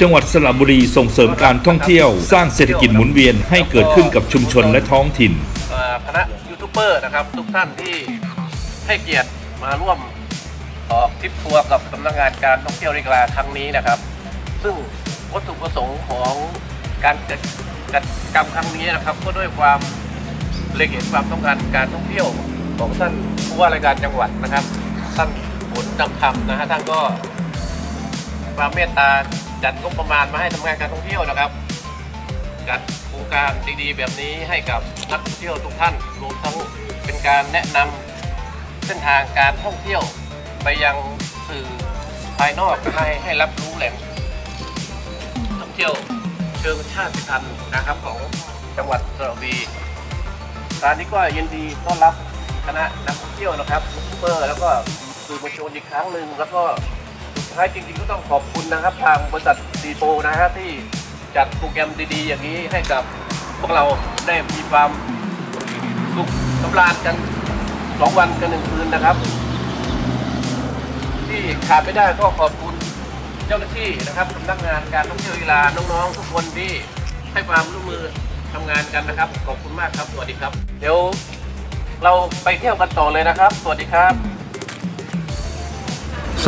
จังหวัดสระบุรีส่งเสริมการท่องเที่ยว สร้างเศรษฐกิจหมุนเวียนให้เกิดขึ้นกับชุมชนและท้องถิ่นคณะยูทูบเบอร์นะครับ ทุกท่านที่ให้เกียรติมาร่วมออกทริปทัวร์กับสำนักงานการท่องเที่ยวในกลาครั้งนี้นะครับ ซึ่งวัตถุประสงค์ของการจัดจัดกรรมครั้งนี้นะครับ ก็ด้วยความเล็งเห็นความต้องการการท่องเที่ยวของท่านผู้ว่าราชการจังหวัดนะครับท่านผลดำคำนะฮะท่านก็ความเมตตา จัดงบประมาณมาให้ทำงานการท่องเที่ยวนะครับ จัดโครงการดีๆ แบบนี้ให้กับนักท่องเที่ยวทุกท่าน รวมทั้งเป็นการแนะนำเส้นทางการท่องเที่ยวไปยังสื่อภายนอกให้ให้รับรู้แหล่งท่องเที่ยวเชิงชาติพันธุ์นะครับของจังหวัดสระบุรีการนี้ก็ยินดีต้อนรับคณะนักท่องเที่ยวนะครับยูทูบเบอร์แล้วก็สื่อมวลชนอีกครั้งหนึ่งแล้วก็ ท้ายจริงๆก็ต้องขอบคุณนะครับ ทางบริษัทซีโปนะฮะที่จัดโปรแกรมดีๆ อย่างนี้ให้กับพวกเราได้มีความสุขสำราญกันสองวันกันหนึ่งคืนนะครับ ที่ขาดไม่ได้ก็ขอบคุณเจ้าหน้าที่นะครับสำนักงานการท่องเที่ยวกีฬาน้องๆ ทุกคนที่ให้ความร่วมมือทำงานกันนะครับ ขอบคุณมากครับ สวัสดีครับ เดี๋ยวเราไปเที่ยวกันต่อเลยนะครับ สวัสดีครับ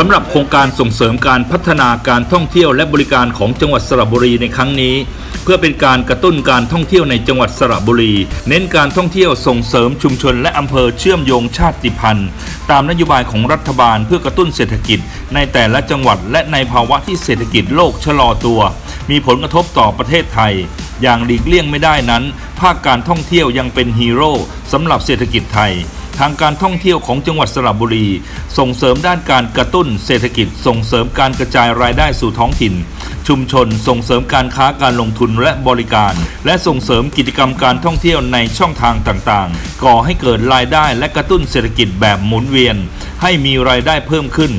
สำหรับโครงการส่งเสริมการพัฒนาการท่องเที่ยวและบริการของจังหวัดสระบุรีในครั้งนี้ เพื่อเป็นการกระตุ้นการท่องเที่ยวในจังหวัดสระบุรี เน้นการท่องเที่ยวส่งเสริมชุมชนและอำเภอเชื่อมโยงชาติพันธุ์ ตามนโยบายของรัฐบาลเพื่อกระตุ้นเศรษฐกิจ ในแต่ละจังหวัดและในภาวะที่เศรษฐกิจโลกชะลอตัว มีผลกระทบต่อประเทศไทย อย่างหลีกเลี่ยงไม่ได้นั้น ภาคการท่องเที่ยวยังเป็นฮีโร่สำหรับเศรษฐกิจไทย ทางการท่องเที่ยวของจังหวัดสระบุรี ส่งเสริมด้านการกระตุ้นเศรษฐกิจ ส่งเสริมการกระจายรายได้สู่ท้องถิ่น ชุมชน ส่งเสริมการค้าการลงทุนและบริการ และส่งเสริมกิจกรรมการท่องเที่ยวในช่องทางต่างๆ ก่อให้เกิดรายได้และกระตุ้นเศรษฐกิจแบบหมุนเวียน ให้มีรายได้เพิ่มขึ้น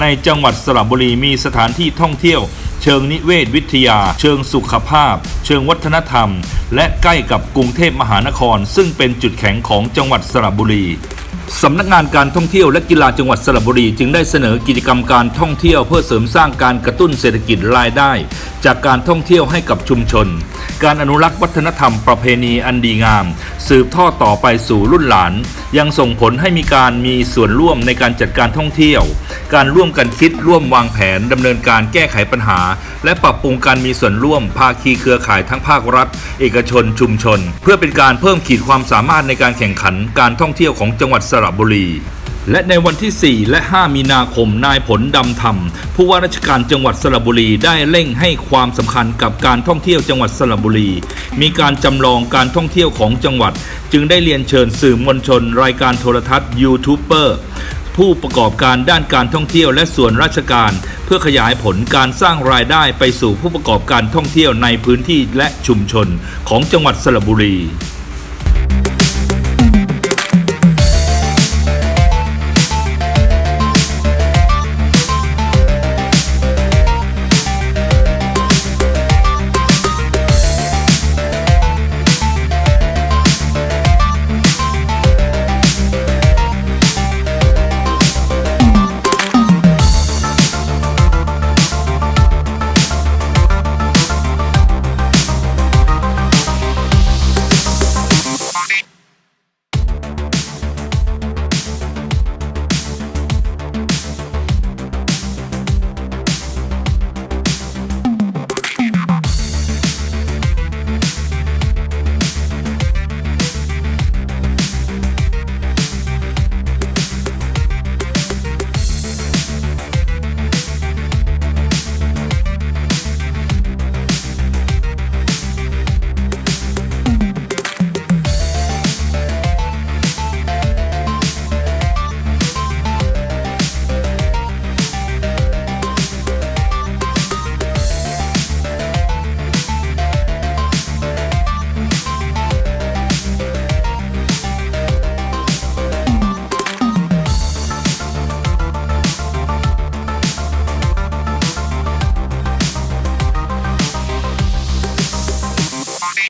ในจังหวัดสระบุรีมีสถานที่ท่องเที่ยว ชิงนิเวศวิทยา เชิงสุขภาพ เชิงวัฒนธรรม และใกล้กับกรุงเทพมหานคร ซึ่งเป็นจุดแข็งของจังหวัดสระบุรีสำนักงานการท่องเที่ยวและกีฬาจังหวัดสระบุรี จึงได้เสนอกิจกรรมการท่องเที่ยวเพื่อเสริมสร้างการกระตุ้นเศรษฐกิจรายได้ จากการท่องเที่ยวให้กับชุมชน การอนุรักษ์วัฒนธรรมประเพณีอันดีงาม สืบทอดต่อไปสู่รุ่นหลาน ยังส่งผลให้มีการมีส่วนร่วมในการจัดการท่องเที่ยว การร่วมกันคิดร่วมวางแผนดำเนินการแก้ไขปัญหา และปรับปรุงการมีส่วนร่วมภาคีเครือข่ายทั้งภาครัฐ เอกชนชุมชน เพื่อเป็นการเพิ่มขีดความสามารถในการแข่งขันการท่องเที่ยวของจังหวัดสระบุรี และในวันที่ 4 และ 5 มีนาคมนายผลดำธรรม ผู้ว่าราชการจังหวัดสระบุรีได้เร่งให้ความสำคัญกับการท่องเที่ยวจังหวัดสระบุรี มีการจำลองการท่องเที่ยวของจังหวัด จึงได้เรียนเชิญสื่อมวลชน รายการโทรทัศน์ยูทูบเบอร์ผู้ประกอบการด้านการท่องเที่ยวและส่วนราชการ เพื่อขยายผลการสร้างรายได้ไปสู่ผู้ประกอบการท่องเที่ยวในพื้นที่และชุมชนของจังหวัดสระบุรี